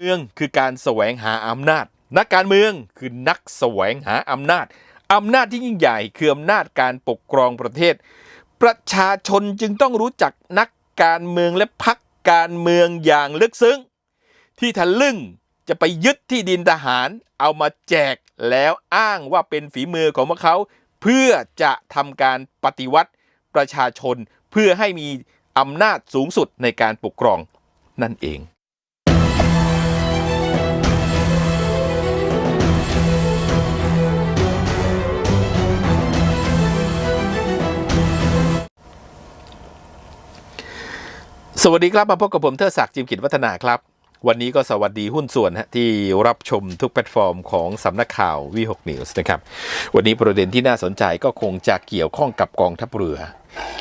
เมืองคือการแสวงหาอำนาจ นักการเมืองคือนักแสวงหาอำนาจอำนาจที่ยิ่งใหญ่คืออำนาจการปกครองประเทศ ประชาชนจึงต้องรู้จักนักการเมืองและพักการเมืองอย่างลึกซึ้ง ที่ทะลึ่งจะไปยึดที่ดินทหารเอามาแจกแล้วอ้างว่าเป็นฝีมือของพวกเขา เพื่อจะทำการปฏิวัติประชาชนเพื่อให้มีอำนาจสูงสุดในการปกครองนั่นเอง วัสดีครับมาพบกับผมเทอศักดิ์จิมกิจวัฒนาครับ วันนี้ก็สวัสดีหุ้นส่วนฮะที่รับชมทุกแพลตฟอร์มของสำนักข่าววีหกนิวส์นะครับวันนี้ประเด็นที่น่าสนใจก็คงจะเกี่ยวข้องกับกองทัพเรือ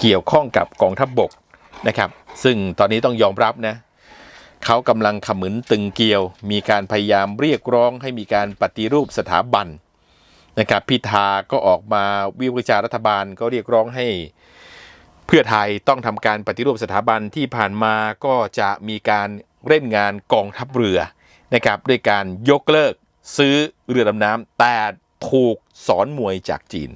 เกี่ยวข้องกับกองทัพบบกนะครับ ซึ่งตอนนี้ต้องยอมรับนะเขากำลังขมึนตึงเกลียว มีการพยายามเรียกร้องให้มีการปฏิรูปสถาบันนะครับพิธาก็ออกมาวิพากษ์วิจารณ์รัฐบาลก็เรียกร้องให้ เพื่อไทยต้องทำการปฏิรูปสถาบันที่ผ่านมาก็จะมีการเล่นงานกองทัพเรือนะครับด้วยการยกเลิกซื้อเรือดำน้ำแต่ถูกสอนมวยจากจีน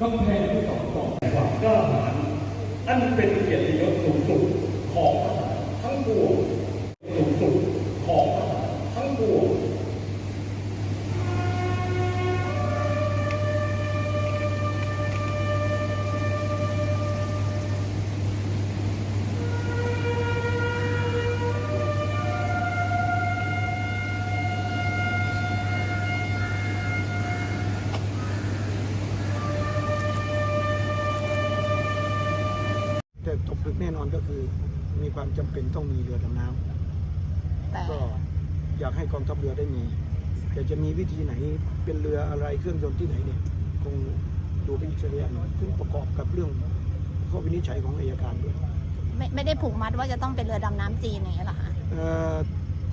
กำแพงที่สองต่อความกล้าหาญอันเป็นเกียรติยศสูงสุดของทั้งปวง แต่ตกผลึกแน่นอนก็คือ มีความจำเป็นต้องมีเรือดำน้ำแต่ก็อยากให้กองทัพเรือได้มีแต่จะมีวิธีไหนเป็นเรืออะไรเครื่องยนต์ที่ไหนเนี่ยคงดูไปอีกสักระยะหน่อยซึ่งประกอบกับเรื่องข้อวินิจฉัยของอายการด้วย ไม่ไม่ได้ผูกมัดว่าจะต้องเป็นเรือดำน้ำจีนอย่างเงี้ยเหรอคะเอ่อ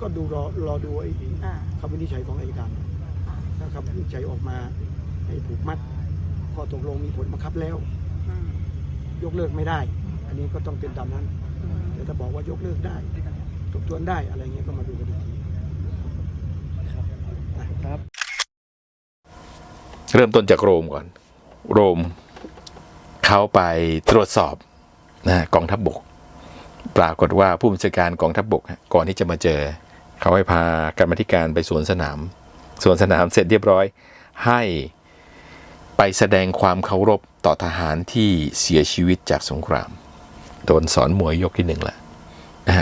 ก็ดูรอรอดูไอ้อ่าคำวินิจฉัยของอายการถ้าคำวินิจฉัยออกมาให้ผูกมัดข้อตกลงมีผลบังคับแล้ว อืมยกเลิกไม่ได้อั นนี้ก็ต้องเป็นตามนั้นอืมแต่ถ้าบอกว่ายกเลิกได้ทบทวนได้อะไรเงี้ยก็มาดูกันอีกทีครับ เริ่มต้นจากโรมก่อน โรมเขาไปตรวจสอบนะกองทัพบบก ปรากฏว่าผู้บัญชาการกองทัพบบกฮะก่อนที่จะมาเจอ เขาให้พากรรมาธิการไปสวนสนาม สวนสนามเสร็จเรียบร้อย ให้ไปแสดงความเคารพต่อทหารที่เสียชีวิตจากสงคราม โดนสอนมวยยกที่หนึ่งแหละ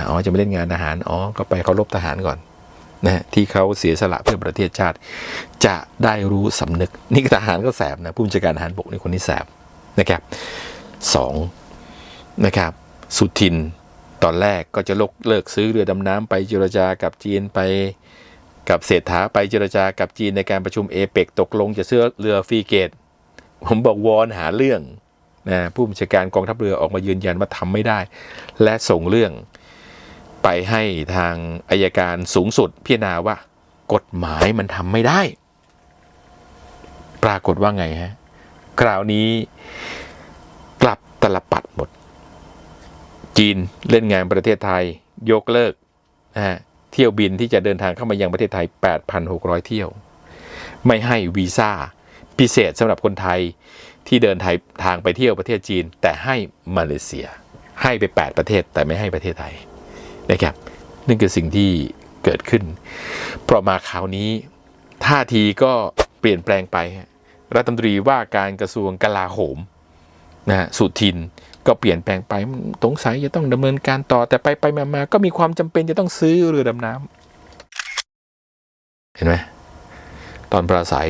อ๋อจะไม่เล่นงานทหาร อ๋อ ก็ไปเคารพทหารก่อนนะที่เขาเสียสละเพื่อประเทศชาติ จะได้รู้สำนึก นี่ทหารก็แสบนะผู้บัญชาการทหารบกนี่คนนี้แสบนะครับสองนะครับสุทินตอนแรกก็จะลกเลิกซื้อเรือดำน้ำไปเจรจากับจีนไปกับเศรษฐาไปเจรจากับจีนในการประชุมเอเปกตกลงจะซื้อเรือฟรีเกต ผมบอกวอนหาเรื่อง นะผู้บัญชาการกองทัพเรือออกมายืนยันว่าทำไม่ได้ และส่งเรื่องไปให้ทางอายการสูงสุดพิจารณาว่า กฎหมายมันทำไม่ได้ ปรากฏว่าไงฮะคราวนี้กลับตลปัดหมด จีนเล่นงานประเทศไทย ยกเลิกนะฮะเที่ยวบินที่จะเดินทางเข้ามายังประเทศไทย 8,600 เที่ยว ไม่ให้วีซ่า พิเศษสำหรับคนไทย ที่เดินทางทางไปเที่ยวประเทศจีน แต่ให้มาเลเซีย ให้ไป 8 ประเทศแต่ไม่ให้ประเทศไทยนะครับนั่นคือสิ่งที่เกิดขึ้น เพราะมาคราวนี้ท่าทีก็เปลี่ยนแปลงไป รัฐมนตรีว่าการกระทรวงกลาโหมนะสุทินก็เปลี่ยนแปลงไปสงสัยจะต้องดำเนินการต่อแต่ไปไปมามาก็มีความจำเป็นจะต้องซื้อเรือดำน้ำเห็นไหมตอนปราศัย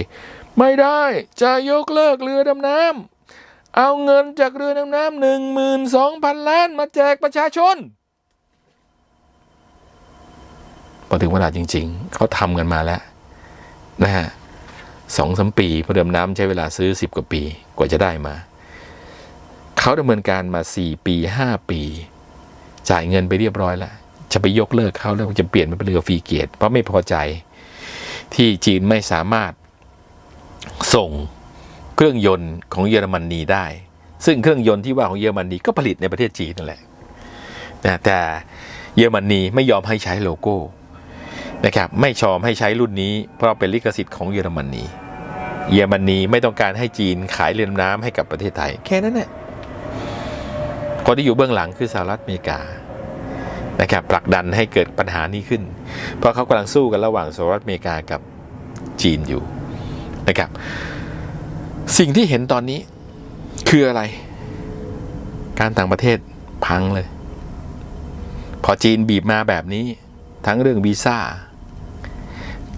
ไม่ได้จะยกเลิกเรือดำน้ำเอาเงินจากเรือดำน้ำหนึ่งหมื่นสองพันล้านมาแจกประชาชนพอถึงเวลาจริง ๆ เขาทำกันมาแล้วนะฮะสองสามปีเพราะเดิมน้ำใช้เวลาซื้อสิบกว่าปีกว่าจะได้มา เขาดำเนินการมาสี่ปีห้าปี จ่ายเงินไปเรียบร้อยแล้วจะไปยกเลิกเขาแล้วจะเปลี่ยนมาเป็นเรือฟรีเกียรติเพราะไม่พอใจที่จีนไม่สามารถ ส่งเครื่องยนต์ของเยอรมนีได้ ซึ่งเครื่องยนต์ที่ว่าของเยอรมนีก็ผลิตในประเทศจีนนั่นแหละนะแต่เยอรมนีไม่ยอมให้ใช้โลโก้นะครับไม่ชอมให้ใช้รุ่นนี้ เพราะเป็นลิขสิทธิ์ของเยอรมนีเยอรมนีไม่ต้องการให้จีนขายเรือดำน้ำให้กับประเทศไทย แค่นั้นแหละคนที่อยู่เบื้องหลังคือสหรัฐอเมริกานะครับผลักดันให้เกิดปัญหานี้ขึ้น เพราะเขากำลังสู้กันระหว่างสหรัฐอเมริกากับจีนอยู่ นะครับ สิ่งที่เห็นตอนนี้คืออะไร การต่างประเทศพังเลย พอจีนบีบมาแบบนี้ ทั้งเรื่องวีซ่า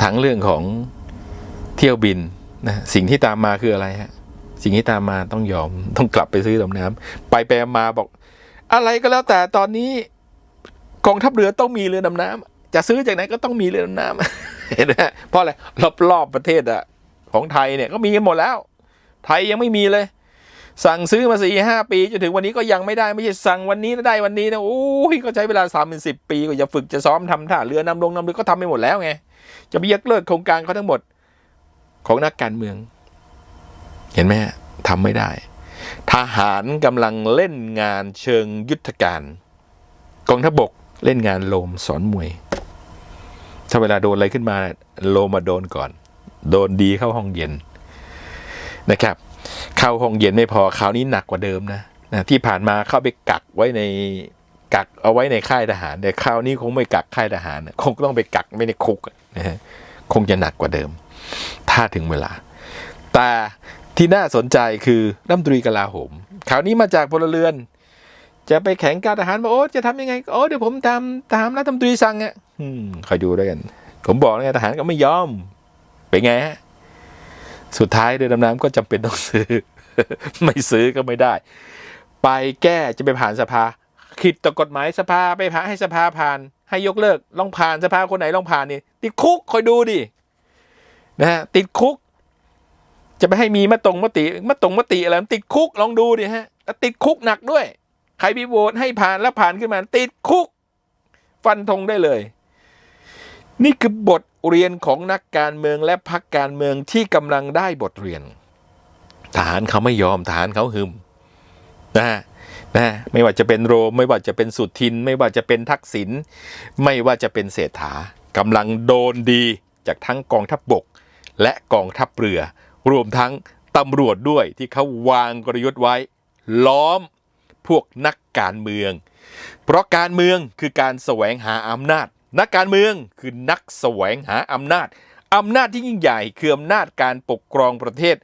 ทั้งเรื่องของเที่ยวบินนะสิ่งที่ตามมาคืออะไรฮะสิ่งที่ตามมาต้องยอมต้องกลับไปซื้อดำน้ำไปไปมาบอก อะไรก็แล้วแต่ตอนนี้กองทัพเรือต้องมีเรือดำน้ำจะซื้อจากไหนก็ต้องมีเรือดำน้ำเห็นไหมเพราะอะไรรอบๆประเทศอะ ของไทยเนี่ยก็มีกันหมดแล้ว ไทยยังไม่มีเลย สั่งซื้อมาสี่ห้าปีจนถึงวันนี้ก็ยังไม่ได้ไม่ใช่สั่งวันนี้แล้วได้วันนี้นะโอ้ยก็ใช้เวลาสามเป็นสิบปีก็จะฝึกจะซ้อมทำท่าเรือนำลงนำเรือก็ทำไปหมดแล้วไงจะไปยกเลิกโครงการเขาทั้งหมดของนักการเมือง เห็นไหมฮะทำไม่ได้ ทหารกำลังเล่นงานเชิงยุทธการกองทัพบกเล่นงานโลมสอนมวย ถ้าเวลาโดนอะไรขึ้นมา โลมาโดนก่อน โดนดีเข้าห้องเย็นนะครับ เข้าห้องเย็นไม่พอคราวนี้หนักกว่าเดิมนะนะที่ผ่านมาเข้าไปกักไว้ในกักเอาไว้ในค่ายทหาร แต่คราวนี้คงไม่กักค่ายทหาร คงต้องไปกักไม่ในคุกนะฮะคงจะหนักกว่าเดิม ถ้าถึงเวลา แต่ที่น่าสนใจคือรัฐมนตรีกลาโหมคราวนี้มาจากพลเรือน จะไปแข่งการทหารบอกโอ้จะทำยังไงโอ้เดี๋ยวผมตามตามรัฐมนตรีสั่งอะอืมคอยดูด้วยกัน ผมบอกแล้วไงทหารก็ไม่ยอม เป็นไงฮะสุดท้ายเรือดำน้ำก็จำเป็นต้องซื้อ ไม่ซื้อก็ไม่ได้ ไปแก้จะไปผ่านสภาขิดต่อกฎหมายสภาไปผ่านให้สภาผ่าน ให้ยกเลิกลองผ่านสภาคนไหนลองผ่านนี่ติดคุกคอยดูดินะฮะติดคุก จะไปให้มีมะตรงมติมะตรงมติอะไรติดคุกลองดูดิฮะติดคุกหนักด้วย ใครมีโหวตให้ผ่านแล้วผ่านขึ้นมา ติดคุก ฟันธงได้เลย นี่คือบทเรียนของนักการเมืองและพรรคการเมืองที่กำลังได้บทเรียน ทหารเขาไม่ยอมทหารเขาหึมนะนะไม่ว่าจะเป็นโรม ไม่ว่าจะเป็นสุทิน ไม่ว่าจะเป็นทักษิณไม่ว่าจะเป็นเศรษฐากำลังโดนดีจากทั้งกองทัพบบก และกองทัพเรือ รวมทั้งตำรวจด้วยที่เขาวางกลยุทธ์ไว้ ล้อมพวกนักการเมือง เพราะการเมืองคือการแสวงหาอำนาจ นักการเมืองคือนักแสวงหาอำนาจอำนาจที่ยิ่งใหญ่คืออำนาจการปกครองประเทศ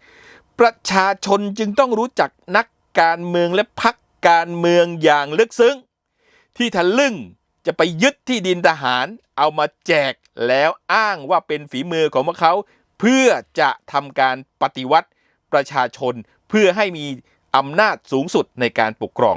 ประชาชนจึงต้องรู้จักนักการเมืองและพักการเมืองอย่างลึกซึ้ง ที่ทะลึ่งจะไปยึดที่ดินทหารเอามาแจกแล้วอ้างว่าเป็นฝีมือของพวกเขา เพื่อจะทำการปฏิวัติประชาชนเพื่อให้มีอำนาจสูงสุดในการปกครอง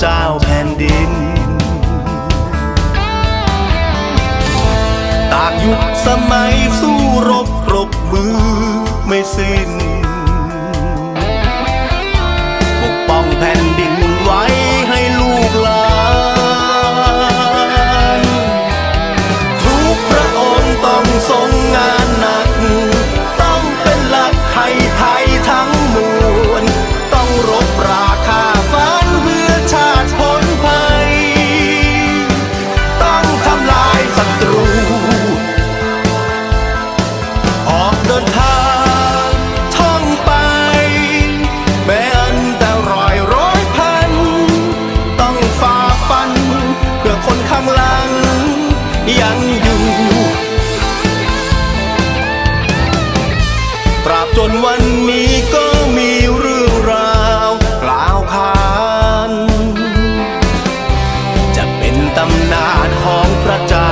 เจ้าแผ่นดิน ต่างยุคสมัยสู้รบปรบมือไม่สิ้นปกป้องแผ่นำนานของพระเจ้า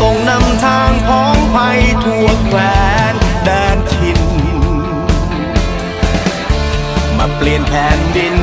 ส่งนำทางพ้องไปทั่วแคว้นแดนทิน มาเปลี่ยนแผ่นดิน